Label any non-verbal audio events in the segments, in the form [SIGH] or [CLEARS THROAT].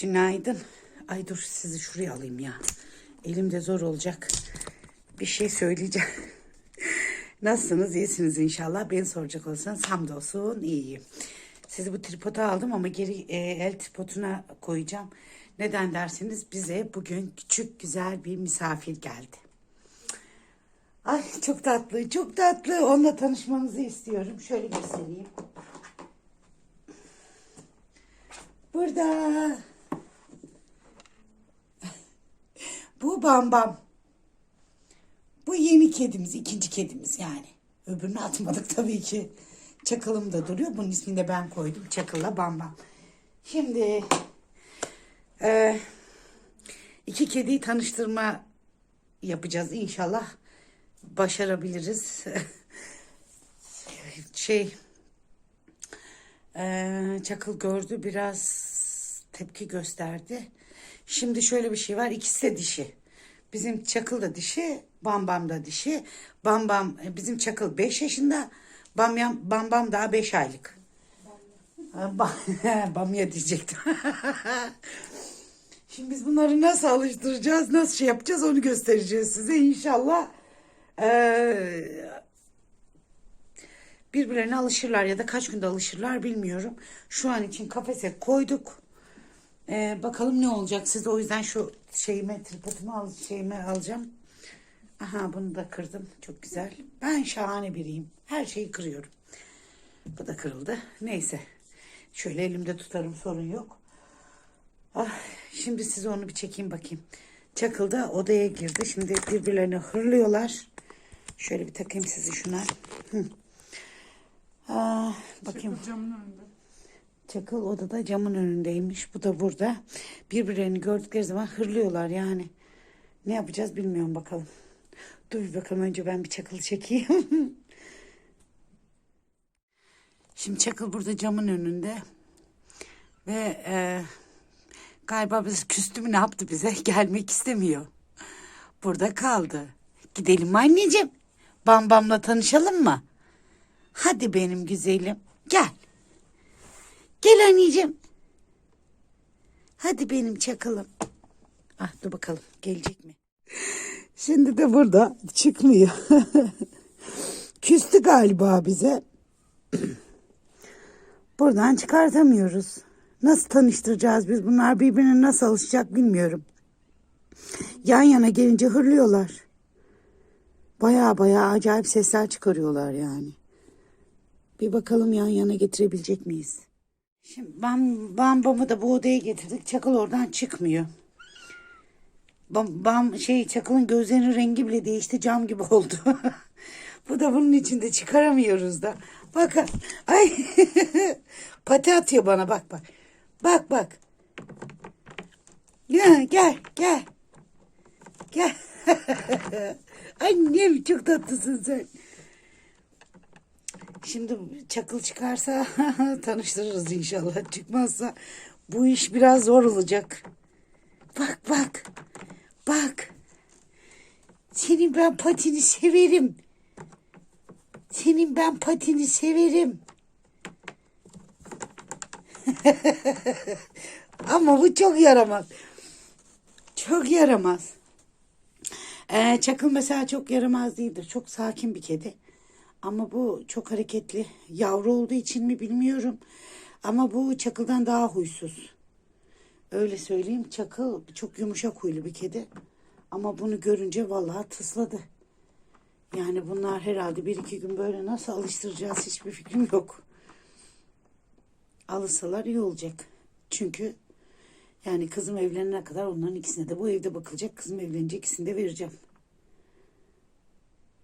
Günaydın. Ay dur sizi şuraya alayım ya. Elimde zor olacak. Bir şey söyleyeceğim. [LAUGHS] Nasılsınız? İyisiniz inşallah. Beni soracak olsanız hamdolsun iyiyim. Sizi bu tripoda aldım ama geri e, el tripoduna koyacağım. Neden dersiniz? Bize bugün küçük güzel bir misafir geldi. Ay çok tatlı, çok tatlı. Onunla tanışmanızı istiyorum. Şöyle göstereyim. Burada. Bu Bambam. Bu yeni kedimiz, ikinci kedimiz yani. Öbürünü atmadık tabii ki. Çakılım da duruyor. Bunun ismini de ben koydum. Çakılla Bambam. Şimdi e, iki kediyi tanıştırma yapacağız inşallah. Başarabiliriz. [LAUGHS] şey ee, Çakıl gördü biraz tepki gösterdi. Şimdi şöyle bir şey var ikisi de dişi. Bizim Çakıl da dişi, Bambam da dişi. Bambam e, bizim Çakıl 5 yaşında, Bamyam, Bambam daha 5 aylık. [LAUGHS] Bamya diyecektim. [LAUGHS] Şimdi biz bunları nasıl alıştıracağız, nasıl şey yapacağız onu göstereceğiz size inşallah. Ee, birbirlerine alışırlar ya da kaç günde alışırlar bilmiyorum. Şu an için kafese koyduk. Ee, bakalım ne olacak. Siz de o yüzden şu şeyime tripodumu al, şeyime alacağım. Aha bunu da kırdım. Çok güzel. Ben şahane biriyim. Her şeyi kırıyorum. Bu da kırıldı. Neyse. Şöyle elimde tutarım sorun yok. Ah, şimdi size onu bir çekeyim bakayım. Çakıl da odaya girdi. Şimdi birbirlerini hırlıyorlar. Şöyle bir takayım sizi şuna. Hı. Ah, bakayım. Camın önünde. Çakıl odada camın önündeymiş. Bu da burada. Birbirlerini gördükleri zaman hırlıyorlar yani. Ne yapacağız bilmiyorum bakalım. Dur bakalım önce ben bir çakıl çekeyim. [LAUGHS] Şimdi çakıl burada camın önünde. Ve e, galiba biz küstü mü ne yaptı bize? [LAUGHS] Gelmek istemiyor. Burada kaldı. Gidelim anneciğim? Bambamla tanışalım mı? Hadi benim güzelim. Gel. Gel anneciğim. Hadi benim çakalım. Ah dur bakalım gelecek mi? Şimdi de burada çıkmıyor. [LAUGHS] Küstü galiba bize. [CLEARS THROAT] Buradan çıkartamıyoruz. Nasıl tanıştıracağız biz? Bunlar birbirine nasıl alışacak bilmiyorum. Yan yana gelince hırlıyorlar. Baya baya acayip sesler çıkarıyorlar yani. Bir bakalım yan yana getirebilecek miyiz? Şimdi bam, bambamı da bu odaya getirdik. Çakıl oradan çıkmıyor. Bam, bam şey çakılın gözlerinin rengi bile değişti. Cam gibi oldu. [LAUGHS] bu da bunun içinde çıkaramıyoruz da. Bakın. Ay. [LAUGHS] Pati atıyor bana bak bak. Bak bak. Gel gel gel. Gel. [LAUGHS] Annem çok tatlısın sen. Şimdi çakıl çıkarsa [LAUGHS] tanıştırırız inşallah. Çıkmazsa bu iş biraz zor olacak. Bak bak. Bak. Senin ben patini severim. Senin ben patini severim. [LAUGHS] Ama bu çok yaramaz. Çok yaramaz. Ee, Çakıl mesela çok yaramaz değildir. Çok sakin bir kedi. Ama bu çok hareketli. Yavru olduğu için mi bilmiyorum. Ama bu Çakıl'dan daha huysuz. Öyle söyleyeyim. Çakıl çok yumuşak huylu bir kedi. Ama bunu görünce vallahi tısladı. Yani bunlar herhalde bir iki gün böyle nasıl alıştıracağız hiçbir fikrim yok. Alışsalar iyi olacak. Çünkü yani kızım evlenene kadar onların ikisine de bu evde bakılacak. Kızım evlenince ikisini de vereceğim.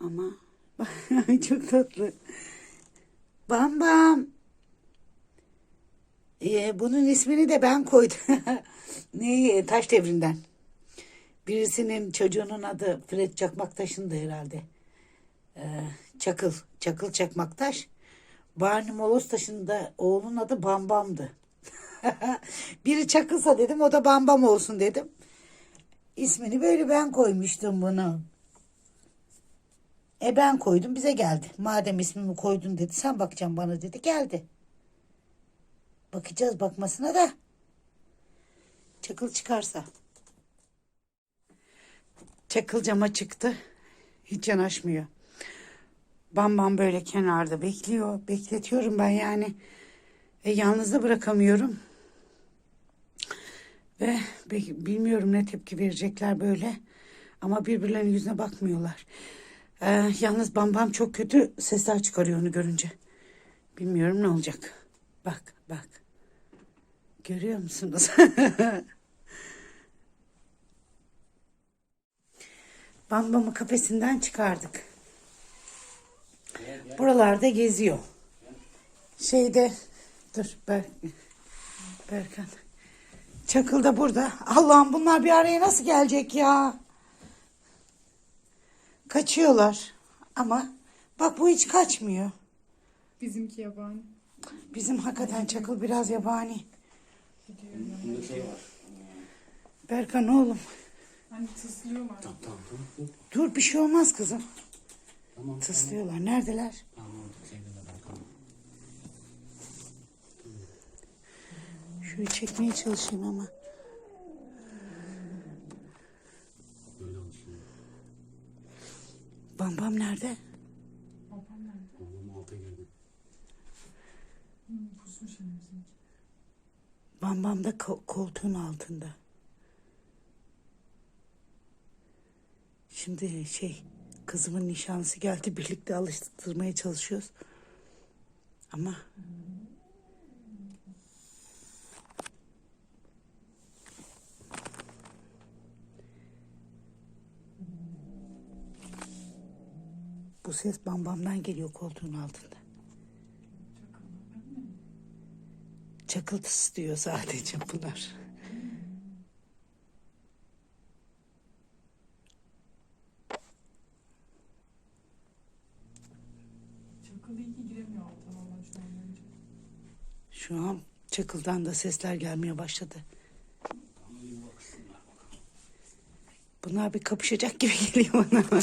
Ama [LAUGHS] çok tatlı. Bam bam. Ee, bunun ismini de ben koydum. [LAUGHS] ne taş devrinden. Birisinin çocuğunun adı Fred Çakmaktaş'ın da herhalde. Ee, Çakıl. Çakıl Çakmaktaş. Barney Molostaş'ın da oğlunun adı Bambam'dı. [LAUGHS] Biri Çakılsa dedim o da Bambam olsun dedim. İsmini böyle ben koymuştum bunu. E ben koydum bize geldi. Madem ismimi koydun dedi sen bakacaksın bana dedi geldi. Bakacağız bakmasına da. Çakıl çıkarsa. Çakıl cama çıktı. Hiç yanaşmıyor. Bam bam böyle kenarda bekliyor. Bekletiyorum ben yani. E, yalnız da bırakamıyorum. Ve bilmiyorum ne tepki verecekler böyle. Ama birbirlerinin yüzüne bakmıyorlar. E, yalnız Bam Bam çok kötü sesler çıkarıyor onu görünce. Bilmiyorum ne olacak. Bak bak. Görüyor musunuz? [LAUGHS] Bam Bam'ı kafesinden çıkardık. Buralarda geziyor. Şeyde dur Ber, Berkan. Çakıl da burada. Allah'ım bunlar bir araya nasıl gelecek ya? Kaçıyorlar. Ama bak bu hiç kaçmıyor. Bizimki yabani. Bizim hakikaten Çakıl biraz yabani. Berkan oğlum. Hani tıslıyor mu? Tamam tamam tamam. Dur bir şey olmaz kızım. Tamam. Tıslıyorlar. Neredeler? Tamam orada şeyde de bakalım. Şurayı çekmeye çalışayım ama. Böyle alışıyor. Bam bam nerede? Babam nerede? Babam alta girdi. Hmm, pusmuş bizimki. Bam bam da ko- koltuğun altında. Şimdi şey kızımın nişanlısı geldi birlikte alıştırmaya çalışıyoruz. Ama bu ses bam bamdan geliyor koltuğun altında. Çakıltısı diyor sadece bunlar. Çakıl iyi giremiyor valla şu an bence. Şu an çakıldan da sesler gelmeye başladı. Bunlar bir kapışacak gibi geliyor bana.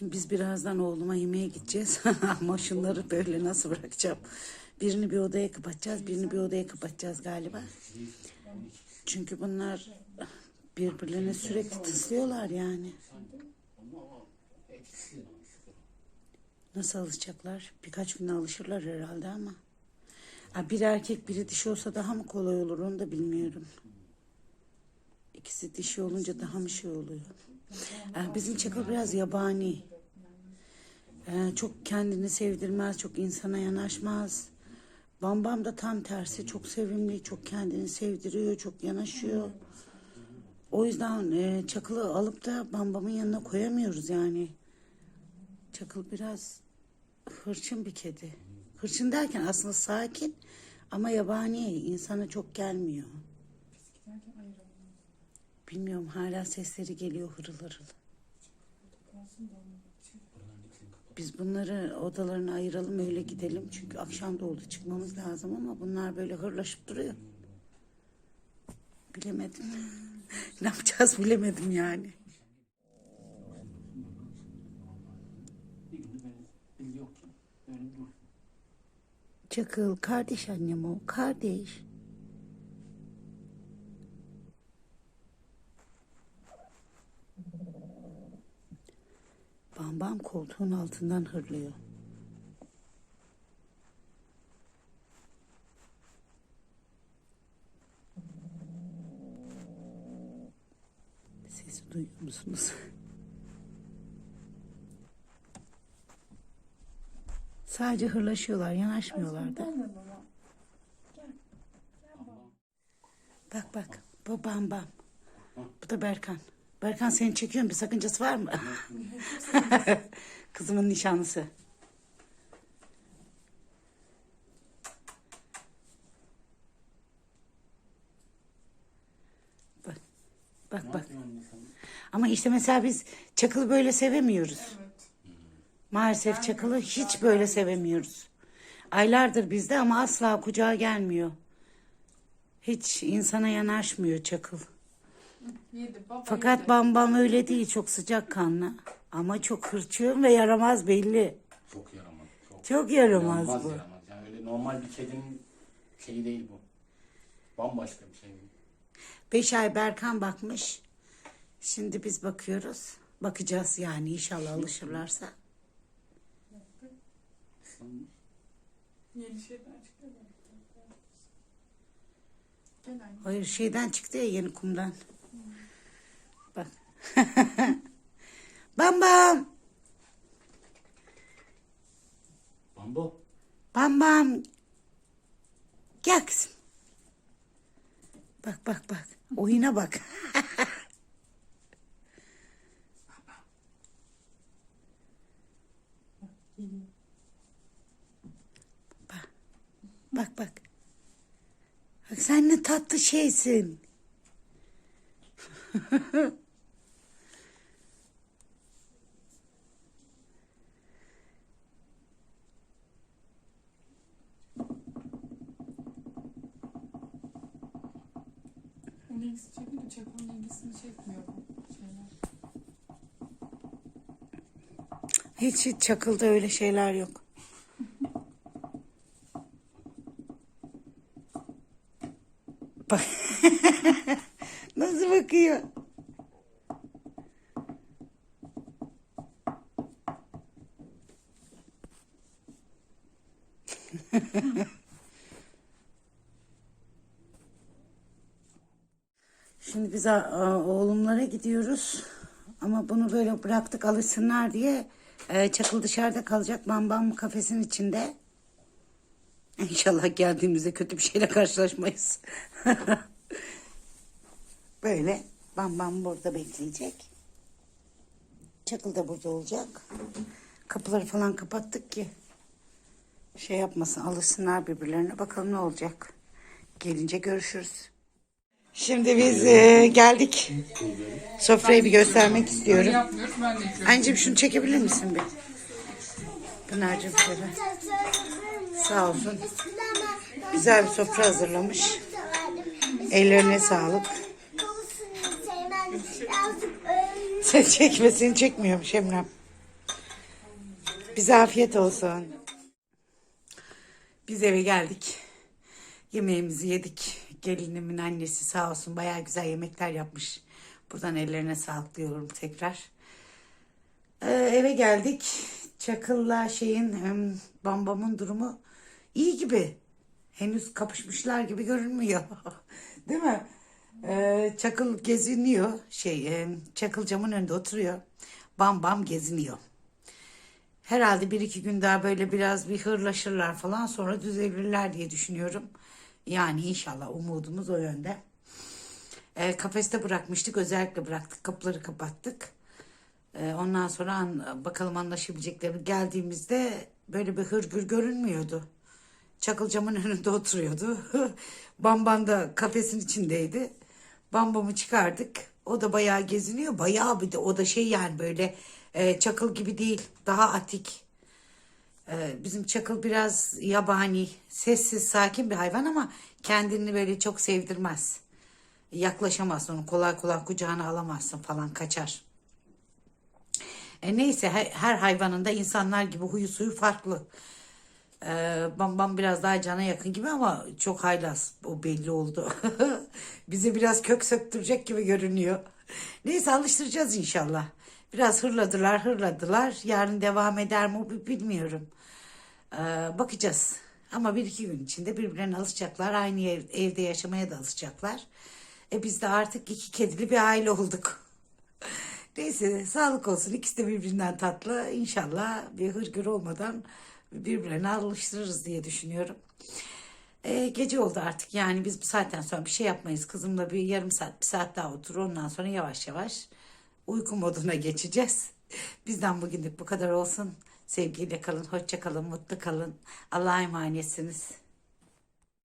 Şimdi biz birazdan oğluma yemeğe gideceğiz. [LAUGHS] Ama şunları böyle nasıl bırakacağım? Birini bir odaya kapatacağız, birini bir odaya kapatacağız galiba. Çünkü bunlar birbirlerine sürekli tıslıyorlar yani. Nasıl alışacaklar? Birkaç güne alışırlar herhalde ama. Ha, bir erkek biri dişi olsa daha mı kolay olur onu da bilmiyorum. İkisi dişi olunca daha mı şey oluyor? Ha, bizim çakal biraz yabani. Ee, çok kendini sevdirmez, çok insana yanaşmaz. Bam Bam da tam tersi çok sevimli, çok kendini sevdiriyor, çok yanaşıyor. O yüzden e, Çakıl'ı alıp da Bam Bam'ın yanına koyamıyoruz yani. Çakıl biraz hırçın bir kedi. Hırçın derken aslında sakin ama yabani insana çok gelmiyor. Bilmiyorum hala sesleri geliyor hırıl hırıl. Biz bunları odalarına ayıralım öyle gidelim. Çünkü akşam da oldu çıkmamız lazım ama bunlar böyle hırlaşıp duruyor. Bilemedim. [LAUGHS] ne yapacağız bilemedim yani. Çakıl kardeş annem o kardeş. Bam bam koltuğun altından hırlıyor. Sesi duyuyor musunuz? Sadece hırlaşıyorlar, yanaşmıyorlar da. Bak bak, bu Bam Bam. Bu da Berkan. Berkan seni çekiyorum, bir sakıncası var mı? [LAUGHS] Kızımın nişanlısı. Bak, bak bak. Ama işte mesela biz Çakıl'ı böyle sevemiyoruz. Maalesef Çakıl'ı hiç böyle sevemiyoruz. Aylardır bizde ama asla kucağa gelmiyor. Hiç insana yanaşmıyor Çakıl. Yedi baba Fakat yedi. Bam Bam öyle değil çok sıcak kanlı. Ama çok hırçın ve yaramaz belli. çok yaramaz. Çok. Çok yaramaz İnanılmaz bu. yaramaz. Yani öyle normal bir kedinin şeyi değil bu. Bambaşka bir şey. Beş ay Berkan bakmış. Şimdi biz bakıyoruz. Bakacağız yani inşallah alışırlarsa. Yeni. Hayır şeyden çıktı ya yeni kumdan. Bak. [LAUGHS] bam bam. Bambo. Bam bam. Gel kızım. Bak bak bak. Oyuna bak. [LAUGHS] Geliyor. Bak bak. Bak sen ne tatlı şeysin. [LAUGHS] ilgisi çekiyor da çakalın ilgisini çekmiyor bu şeyler. Hiç, hiç çakılda öyle şeyler yok. [LAUGHS] Nasıl bakıyor? [LAUGHS] Şimdi biz oğlumlara gidiyoruz. Ama bunu böyle bıraktık alışsınlar diye e, Çakıl dışarıda kalacak bam bam kafesin içinde. İnşallah geldiğimizde kötü bir şeyle karşılaşmayız. [LAUGHS] böyle bam bam burada bekleyecek. Çakıl da burada olacak. Kapıları falan kapattık ki şey yapmasın alışsınlar birbirlerine. Bakalım ne olacak. Gelince görüşürüz. Şimdi biz e, geldik. Sofrayı bir göstermek istiyorum. Yapmıyoruz ben de yapıyorum. Anneciğim şunu çekebilir misin bir? Pınar'cığım şöyle. Sağ olsun. Güzel bir sofra hazırlamış. Ellerine sağlık. Sen çekme seni çekmiyormuş Emrem. Bize afiyet olsun. Biz eve geldik. Yemeğimizi yedik. Gelinimin annesi sağ olsun bayağı güzel yemekler yapmış. Buradan ellerine sağlık diyorum tekrar. Ee, eve geldik. Çakıl'la şeyin Bambam'ın durumu iyi gibi. Henüz kapışmışlar gibi görünmüyor. [LAUGHS] Değil mi? Ee, Çakıl geziniyor. Şey, em, Çakıl camın önünde oturuyor. Bam bam geziniyor. Herhalde bir iki gün daha böyle biraz bir hırlaşırlar falan sonra düzelirler diye düşünüyorum. Yani inşallah umudumuz o yönde. E, kafeste bırakmıştık özellikle bıraktık kapıları kapattık. E, ondan sonra an, bakalım anlaşabilecekleri geldiğimizde böyle bir hırgür görünmüyordu. Çakıl camın [LAUGHS] önünde oturuyordu. [LAUGHS] Bamban da kafesin içindeydi. Bambamı çıkardık. O da bayağı geziniyor. Bayağı bir de o da şey yani böyle e, çakıl gibi değil. Daha atik. Ee, bizim çakıl biraz yabani, sessiz, sakin bir hayvan ama kendini böyle çok sevdirmez. Yaklaşamazsın onu kolay kolay kucağına alamazsın falan kaçar. E neyse her, hayvanın da insanlar gibi huyu suyu farklı. Ee, bam bam biraz daha cana yakın gibi ama çok haylaz o belli oldu. [LAUGHS] Bizi biraz kök söktürecek gibi görünüyor. Neyse alıştıracağız inşallah. Biraz hırladılar hırladılar. Yarın devam eder mi bilmiyorum. Ee, bakacağız. Ama bir iki gün içinde birbirlerine alışacaklar. Aynı ev- evde yaşamaya da alışacaklar. E biz de artık iki kedili bir aile olduk. [LAUGHS] Neyse sağlık olsun. İkisi de birbirinden tatlı. İnşallah bir hırgür olmadan birbirlerine alıştırırız diye düşünüyorum. E, gece oldu artık yani biz bu saatten sonra bir şey yapmayız. Kızımla bir yarım saat bir saat daha otur ondan sonra yavaş yavaş uyku moduna geçeceğiz. [LAUGHS] Bizden bugünlük bu kadar olsun. Sevgiyle kalın, hoşça kalın, mutlu kalın. Allah'a emanetsiniz.